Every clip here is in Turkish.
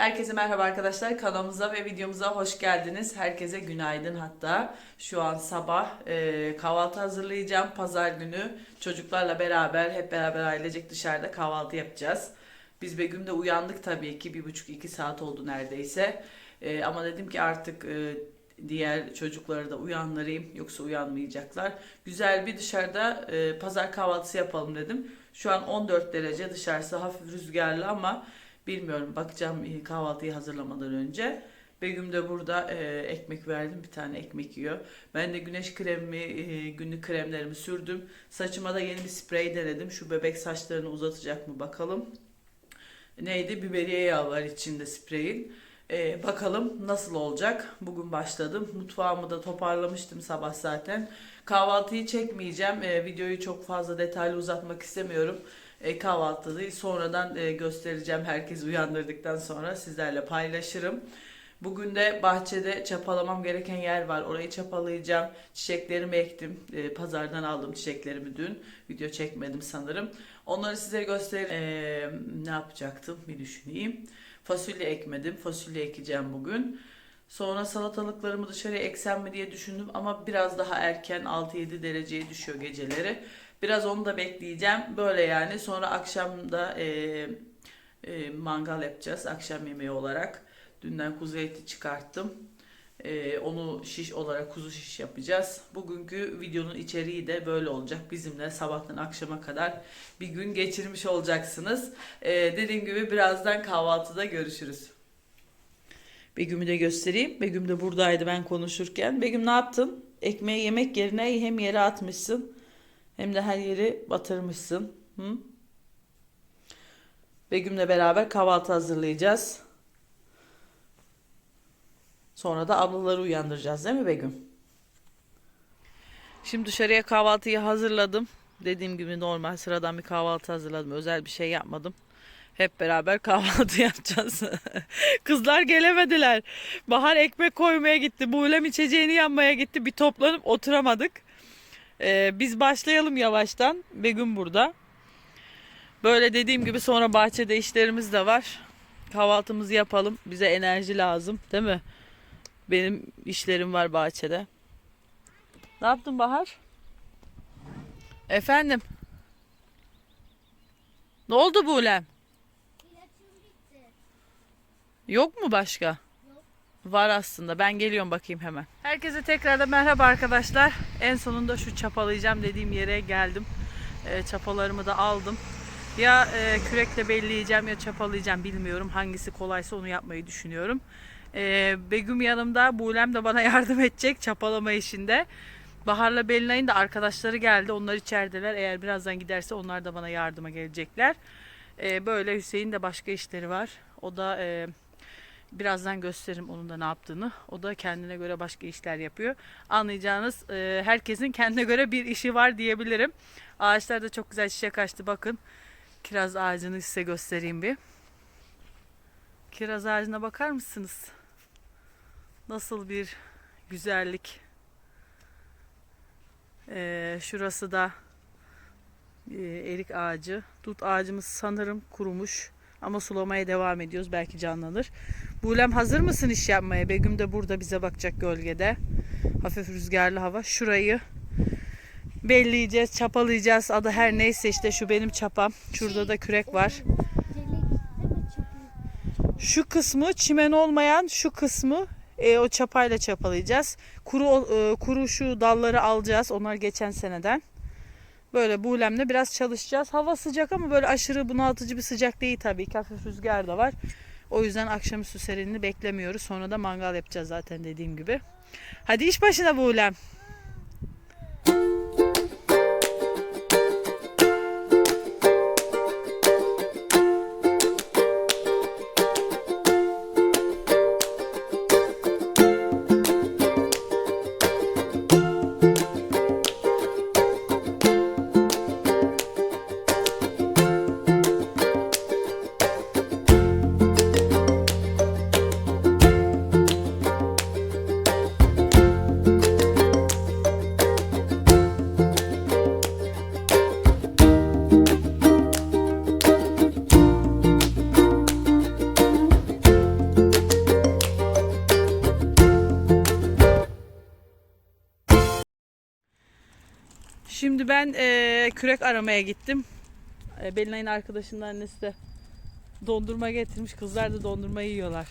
Herkese merhaba arkadaşlar. Kanalımıza ve videomuza hoş geldiniz. Herkese günaydın hatta. Şu an sabah e, kahvaltı hazırlayacağım. Pazar günü çocuklarla beraber hep beraber ailecek dışarıda kahvaltı yapacağız. Biz Begüm'de uyandık tabii ki. Bir buçuk iki saat oldu neredeyse. E, ama dedim ki artık e, diğer çocukları da uyandırayım. Yoksa uyanmayacaklar. Güzel bir dışarıda e, pazar kahvaltısı yapalım dedim. Şu an 14 derece dışarısı hafif rüzgarlı ama Bilmiyorum bakacağım e, kahvaltıyı hazırlamadan önce. Begüm de burada e, ekmek verdim. Bir tane ekmek yiyor. Ben de güneş kremimi, e, günlük kremlerimi sürdüm. Saçıma da yeni bir sprey denedim. Şu bebek saçlarını uzatacak mı bakalım. Neydi? Biberiye yağı var içinde spreyin. E, bakalım nasıl olacak. Bugün başladım. Mutfağımı da toparlamıştım sabah zaten. Kahvaltıyı çekmeyeceğim. E, videoyu çok fazla detaylı uzatmak istemiyorum e, kahvaltıyı sonradan e, göstereceğim. Herkes uyandırdıktan sonra sizlerle paylaşırım. Bugün de bahçede çapalamam gereken yer var. Orayı çapalayacağım. Çiçeklerimi ektim. E, pazardan aldım çiçeklerimi dün. Video çekmedim sanırım. Onları size göster. E, ne yapacaktım bir düşüneyim. Fasulye ekmedim. Fasulye ekeceğim bugün. Sonra salatalıklarımı dışarıya eksem mi diye düşündüm ama biraz daha erken 6-7 dereceye düşüyor geceleri. Biraz onu da bekleyeceğim. Böyle yani. Sonra akşam da e, e, mangal yapacağız akşam yemeği olarak. Dünden kuzu eti çıkarttım. E, onu şiş olarak kuzu şiş yapacağız. Bugünkü videonun içeriği de böyle olacak. Bizimle sabahtan akşama kadar bir gün geçirmiş olacaksınız. E, dediğim gibi birazdan kahvaltıda görüşürüz. Begüm'ü de göstereyim. Begüm de buradaydı ben konuşurken. Begüm ne yaptın? Ekmeği yemek yerine hem yere atmışsın hem de her yeri batırmışsın. Hı? Begüm'le beraber kahvaltı hazırlayacağız. Sonra da ablaları uyandıracağız değil mi Begüm? Şimdi dışarıya kahvaltıyı hazırladım. Dediğim gibi normal sıradan bir kahvaltı hazırladım. Özel bir şey yapmadım. Hep beraber kahvaltı yapacağız. Kızlar gelemediler. Bahar ekmek koymaya gitti. Buğlem içeceğini yanmaya gitti. Bir toplanıp oturamadık. Ee, biz başlayalım yavaştan. Begüm burada. Böyle dediğim gibi sonra bahçede işlerimiz de var. Kahvaltımızı yapalım. Bize enerji lazım, değil mi? Benim işlerim var bahçede. Ne yaptın Bahar? Efendim? Ne oldu Buğlem? Yok mu başka? Var aslında. Ben geliyorum bakayım hemen. Herkese tekrardan merhaba arkadaşlar. En sonunda şu çapalayacağım dediğim yere geldim. E, çapalarımı da aldım. Ya e, kürekle belleyeceğim ya çapalayacağım bilmiyorum. Hangisi kolaysa onu yapmayı düşünüyorum. E, Begüm yanımda. Buğlem de bana yardım edecek çapalama işinde. Bahar'la Belinay'ın da arkadaşları geldi. Onlar içerideler. Eğer birazdan giderse onlar da bana yardıma gelecekler. E, böyle Hüseyin de başka işleri var. O da... E, Birazdan gösteririm onun da ne yaptığını. O da kendine göre başka işler yapıyor. Anlayacağınız e, herkesin kendine göre bir işi var diyebilirim. Ağaçlar da çok güzel çiçek açtı bakın. Kiraz ağacını size göstereyim bir. Kiraz ağacına bakar mısınız? Nasıl bir güzellik. Ee, şurası da e, erik ağacı. Dut ağacımız sanırım kurumuş. Ama sulamaya devam ediyoruz. Belki canlanır. Bulem hazır mısın iş yapmaya? Begüm de burada bize bakacak gölgede. Hafif rüzgarlı hava. Şurayı belleyeceğiz, çapalayacağız. Adı her neyse işte şu benim çapam. Şurada da kürek var. Şu kısmı çimen olmayan şu kısmı e, o çapayla çapalayacağız. Kuru e, kuru şu dalları alacağız. Onlar geçen seneden. Böyle buğulemle biraz çalışacağız. Hava sıcak ama böyle aşırı bunaltıcı bir sıcak değil tabii ki. Hafif rüzgar da var. O yüzden akşamüstü serinliğini beklemiyoruz. Sonra da mangal yapacağız zaten dediğim gibi. Hadi iş başına buğulem. Şimdi ben eee, kürek aramaya gittim. E, Belinay'ın arkadaşının annesi de dondurma getirmiş. Kızlar da dondurma yiyorlar.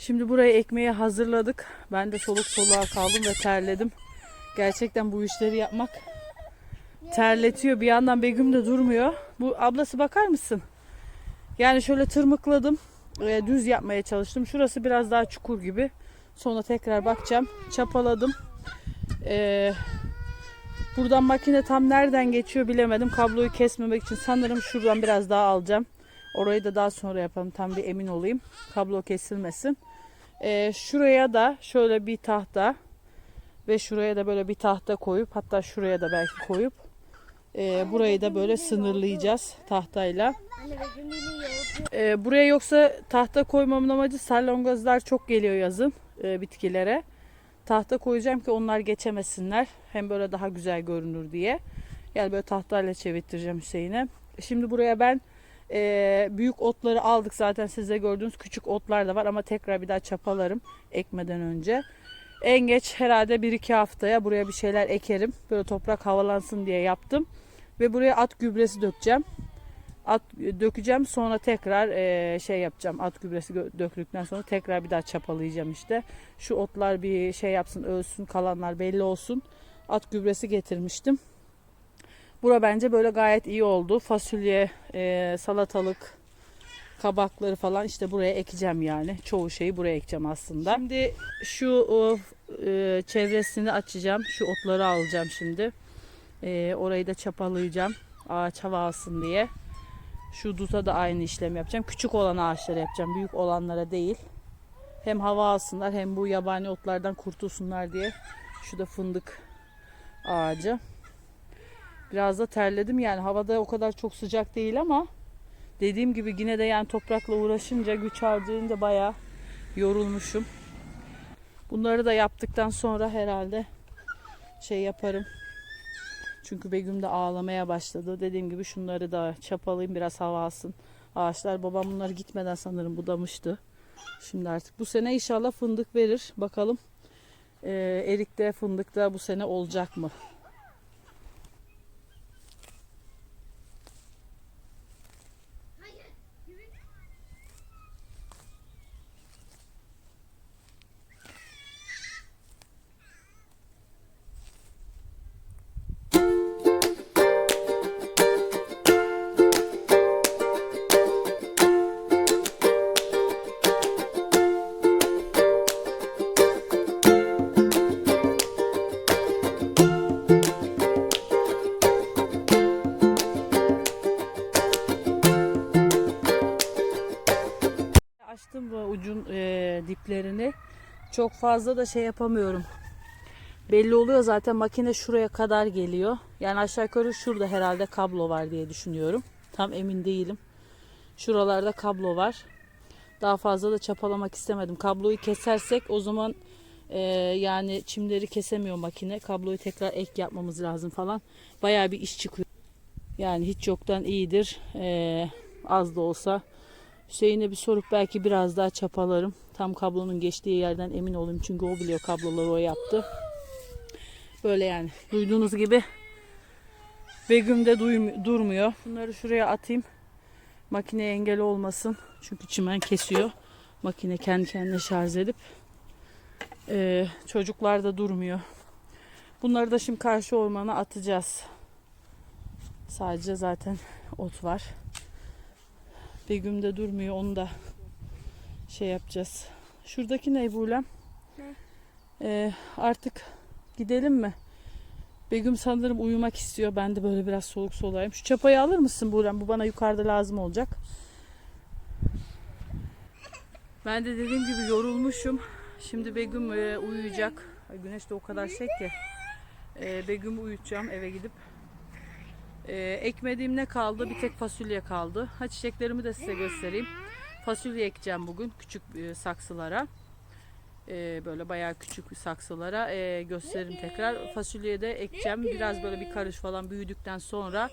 Şimdi burayı ekmeğe hazırladık. Ben de soluk soluğa kaldım ve terledim. Gerçekten bu işleri yapmak terletiyor. Bir yandan Begüm de durmuyor. Bu ablası bakar mısın? Yani şöyle tırmıkladım. e, düz yapmaya çalıştım. Şurası biraz daha çukur gibi. Sonra tekrar bakacağım. Çapaladım. Ee, buradan makine tam nereden geçiyor bilemedim. Kabloyu kesmemek için sanırım şuradan biraz daha alacağım. Orayı da daha sonra yapalım. Tam bir emin olayım. Kablo kesilmesin. Ee, şuraya da şöyle bir tahta ve şuraya da böyle bir tahta koyup hatta şuraya da belki koyup e, burayı da böyle sınırlayacağız tahtayla. Ee, buraya yoksa tahta koymamın amacı salongazlar çok geliyor yazın e, bitkilere. Tahta koyacağım ki onlar geçemesinler. Hem böyle daha güzel görünür diye. Yani böyle tahtayla çevirttireceğim Hüseyin'e. Şimdi buraya ben e, büyük otları aldık zaten size gördüğünüz küçük otlar da var ama tekrar bir daha çapalarım ekmeden önce. En geç herhalde 1-2 haftaya buraya bir şeyler ekerim. Böyle toprak havalansın diye yaptım. Ve buraya at gübresi dökeceğim. At dökeceğim sonra tekrar e, şey yapacağım. At gübresi döktükten sonra tekrar bir daha çapalayacağım işte. Şu otlar bir şey yapsın, ölsün, kalanlar belli olsun. At gübresi getirmiştim. Bura bence böyle gayet iyi oldu. Fasulye, e, salatalık, kabakları falan işte buraya ekeceğim yani. Çoğu şeyi buraya ekeceğim aslında. Şimdi şu e, çevresini açacağım. Şu otları alacağım şimdi. E, orayı da çapalayacağım. Ağaç hava alsın diye. Şu duta da aynı işlem yapacağım. Küçük olan ağaçlara yapacağım. Büyük olanlara değil. Hem hava alsınlar hem bu yabani otlardan kurtulsunlar diye. Şu da fındık ağacı. Biraz da terledim yani havada o kadar çok sıcak değil ama dediğim gibi yine de yani toprakla uğraşınca güç harcayınca bayağı yorulmuşum. Bunları da yaptıktan sonra herhalde şey yaparım. Çünkü Begüm de ağlamaya başladı. Dediğim gibi şunları da çapalayayım biraz hava alsın. Ağaçlar babam bunları gitmeden sanırım budamıştı. Şimdi artık bu sene inşallah fındık verir. Bakalım ee, erik de fındık da bu sene olacak mı? Çok fazla da şey yapamıyorum. Belli oluyor zaten makine şuraya kadar geliyor. Yani aşağı yukarı şurada herhalde kablo var diye düşünüyorum. Tam emin değilim. Şuralarda kablo var. Daha fazla da çapalamak istemedim. Kabloyu kesersek o zaman e, yani çimleri kesemiyor makine. Kabloyu tekrar ek yapmamız lazım falan. Bayağı bir iş çıkıyor. Yani hiç yoktan iyidir. E, az da olsa Hüseyin'e bir sorup belki biraz daha çapalarım. Tam kablonun geçtiği yerden emin olayım. Çünkü o biliyor kabloları o yaptı. Böyle yani. Duyduğunuz gibi Begüm de durmuyor. Bunları şuraya atayım. Makineye engel olmasın. Çünkü çimen kesiyor. Makine kendi kendine şarj edip. Ee, çocuklar da durmuyor. Bunları da şimdi karşı ormana atacağız. Sadece zaten ot var. Begüm de durmuyor. Onu da şey yapacağız. Şuradaki ne Bulem? Ee, artık gidelim mi? Begüm sanırım uyumak istiyor. Ben de böyle biraz soluk solayım. Şu çapayı alır mısın Bulem? Bu bana yukarıda lazım olacak. Ben de dediğim gibi yorulmuşum. Şimdi Begüm e, uyuyacak. Güneş de o kadar sek ki. E, Begüm'ü uyutacağım eve gidip. E, ekmediğim ne kaldı? Bir tek fasulye kaldı. Ha çiçeklerimi de size göstereyim. Fasulye ekeceğim bugün küçük e, saksılara. E, böyle bayağı küçük saksılara e, gösteririm tekrar. Fasulyeyi de ekeceğim. Biraz böyle bir karış falan büyüdükten sonra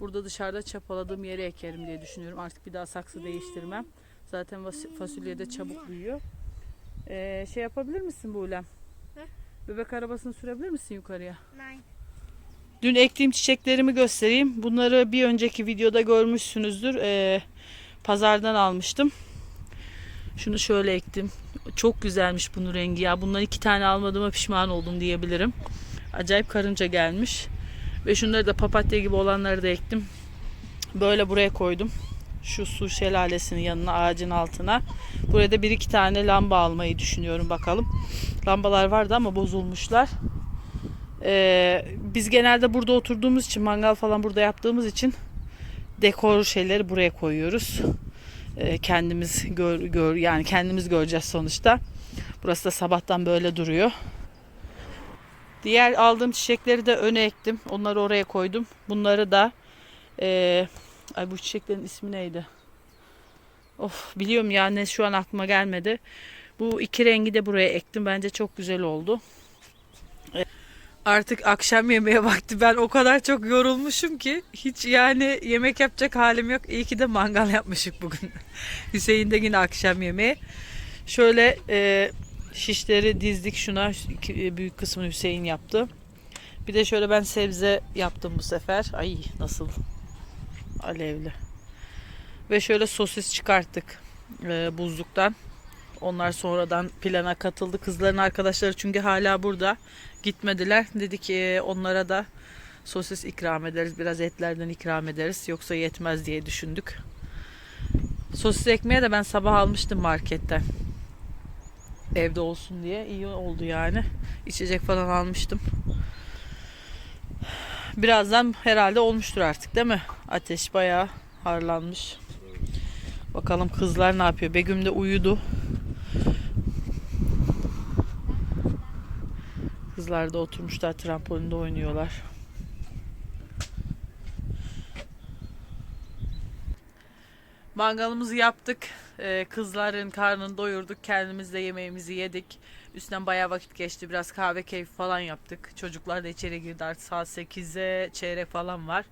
burada dışarıda çapaladığım yere ekerim diye düşünüyorum. Artık bir daha saksı değiştirmem. Zaten fasulye de çabuk büyüyor. E, şey yapabilir misin Buğlem? Bebek arabasını sürebilir misin yukarıya? Nein. Dün ektiğim çiçeklerimi göstereyim. Bunları bir önceki videoda görmüşsünüzdür. Ee, pazardan almıştım. Şunu şöyle ektim. Çok güzelmiş bunun rengi ya. Bundan iki tane almadığıma pişman oldum diyebilirim. Acayip karınca gelmiş. Ve şunları da papatya gibi olanları da ektim. Böyle buraya koydum. Şu su şelalesinin yanına ağacın altına. Buraya da bir iki tane lamba almayı düşünüyorum bakalım. Lambalar vardı ama bozulmuşlar. Ee, biz genelde burada oturduğumuz için mangal falan burada yaptığımız için dekor şeyleri buraya koyuyoruz. Ee, kendimiz gör, gör yani kendimiz göreceğiz sonuçta. Burası da sabahtan böyle duruyor. Diğer aldığım çiçekleri de öne ektim. Onları oraya koydum. Bunları da ee, ay bu çiçeklerin ismi neydi? Of biliyorum ya ne şu an aklıma gelmedi. Bu iki rengi de buraya ektim. Bence çok güzel oldu. Artık akşam yemeğe vakti. Ben o kadar çok yorulmuşum ki hiç yani yemek yapacak halim yok. İyi ki de mangal yapmışık bugün. Hüseyin de yine akşam yemeği. Şöyle e, şişleri dizdik şuna. E, Büyük kısmını Hüseyin yaptı. Bir de şöyle ben sebze yaptım bu sefer. Ay nasıl alevli. Ve şöyle sosis çıkarttık e, buzluktan. Onlar sonradan plana katıldı. Kızların arkadaşları çünkü hala burada. Gitmediler. Dedik ki onlara da sosis ikram ederiz. Biraz etlerden ikram ederiz. Yoksa yetmez diye düşündük. Sosis ekmeği de ben sabah almıştım marketten. Evde olsun diye. iyi oldu yani. İçecek falan almıştım. Birazdan herhalde olmuştur artık değil mi? Ateş bayağı harlanmış. Bakalım kızlar ne yapıyor? Begüm de uyudu. Kızlar da oturmuşlar trampolində oynuyorlar. Mangalımızı yaptık. Ee, kızların karnını doyurduk. Kendimiz de yemeğimizi yedik. Üstten bayağı vakit geçti. Biraz kahve keyfi falan yaptık. Çocuklar da içeri girdi. Artık saat 8'e çeyrek falan var.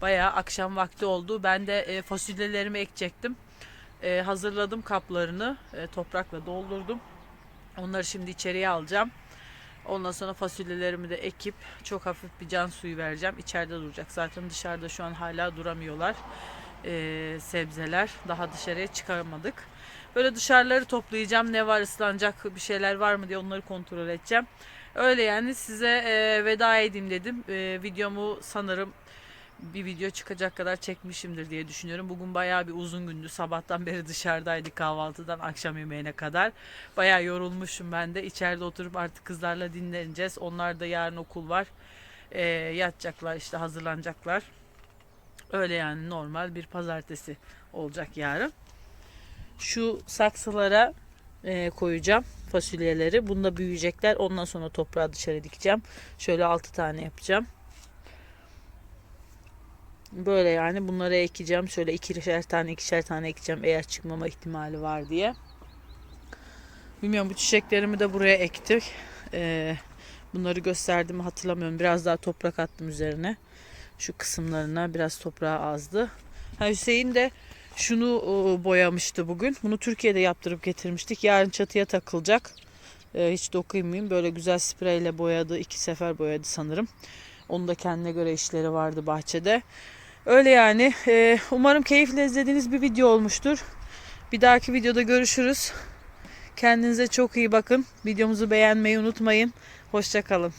Bayağı akşam vakti oldu. Ben de e, fasulyelerimi ekecektim. E, hazırladım kaplarını. E, toprakla doldurdum. Onları şimdi içeriye alacağım. Ondan sonra fasulyelerimi de ekip çok hafif bir can suyu vereceğim. İçeride duracak. Zaten dışarıda şu an hala duramıyorlar. Ee, sebzeler. Daha dışarıya çıkarmadık. Böyle dışarıları toplayacağım. Ne var ıslanacak bir şeyler var mı diye onları kontrol edeceğim. Öyle yani size e, veda edeyim dedim. E, videomu sanırım bir video çıkacak kadar çekmişimdir diye düşünüyorum. Bugün bayağı bir uzun gündü. Sabahtan beri dışarıdaydık kahvaltıdan akşam yemeğine kadar. Bayağı yorulmuşum ben de. İçeride oturup artık kızlarla dinleneceğiz. Onlar da yarın okul var. Ee, yatacaklar işte hazırlanacaklar. Öyle yani normal bir pazartesi olacak yarın. Şu saksılara e, koyacağım fasulyeleri. Bunda büyüyecekler. Ondan sonra toprağı dışarı dikeceğim. Şöyle 6 tane yapacağım. Böyle yani bunları ekeceğim. Şöyle ikişer tane ikişer tane ekeceğim eğer çıkmama ihtimali var diye. Bilmiyorum bu çiçeklerimi de buraya ektik. Ee, bunları gösterdim mi hatırlamıyorum. Biraz daha toprak attım üzerine. Şu kısımlarına biraz toprağı azdı. Ha, Hüseyin de şunu boyamıştı bugün. Bunu Türkiye'de yaptırıp getirmiştik. Yarın çatıya takılacak. Ee, hiç dokunmayayım. Böyle güzel spreyle boyadı. iki sefer boyadı sanırım. Onun da kendine göre işleri vardı bahçede. Öyle yani. Ee, umarım keyifle izlediğiniz bir video olmuştur. Bir dahaki videoda görüşürüz. Kendinize çok iyi bakın. Videomuzu beğenmeyi unutmayın. Hoşçakalın.